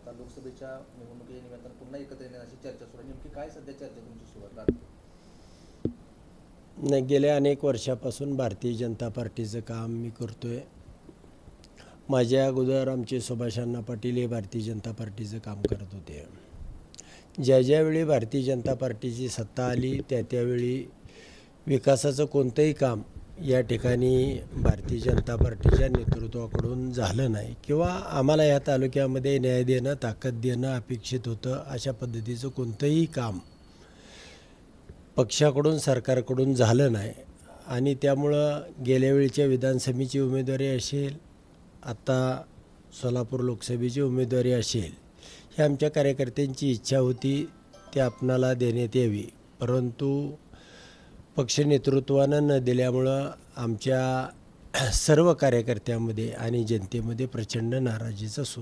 आता लोकसभेच्या निवडणुकीच्या निमित्तानं पुन्हा एकत्र येण्याची अशी चर्चा सुरू आहे. नेमकी काय सध्या चर्चा तुमची सुरुवात आहे नाही गेल्या अनेक वर्षापासून भारतीय जनता पार्टीचं काम मी करतोय. माझ्या अगोदर आमचे सुभाषांना पाटील हे भारतीय जनता पार्टीचं काम करत होते. ज्या ज्यावेळी भारतीय जनता पार्टीची सत्ता आली त्या त्यावेळी विकासाचं कोणतंही काम या ठिकाणी भारतीय जनता पार्टीच्या नेतृत्वाकडून झालं नाही किंवा आम्हाला या तालुक्यामध्ये न्याय देणं ताकद देणं अपेक्षित होतं अशा पद्धतीचं कोणतंही काम पक्षाकडून सरकारकडून झालं नाही. आणि त्यामुळं गेल्या वेळच्या विधानसभेची उमेदवारी असेल आत्ता सोलापूर लोकसभेची उमेदवारी असेल ही आमच्या कार्यकर्त्यांची इच्छा होती ती आपणाला देण्यात यावी. परंतु पक्ष नेतृत्वानं न दिल्यामुळं आमच्या सर्व कार्यकर्त्यामध्ये आणि जनतेमध्ये प्रचंड नाराजीचा सूर.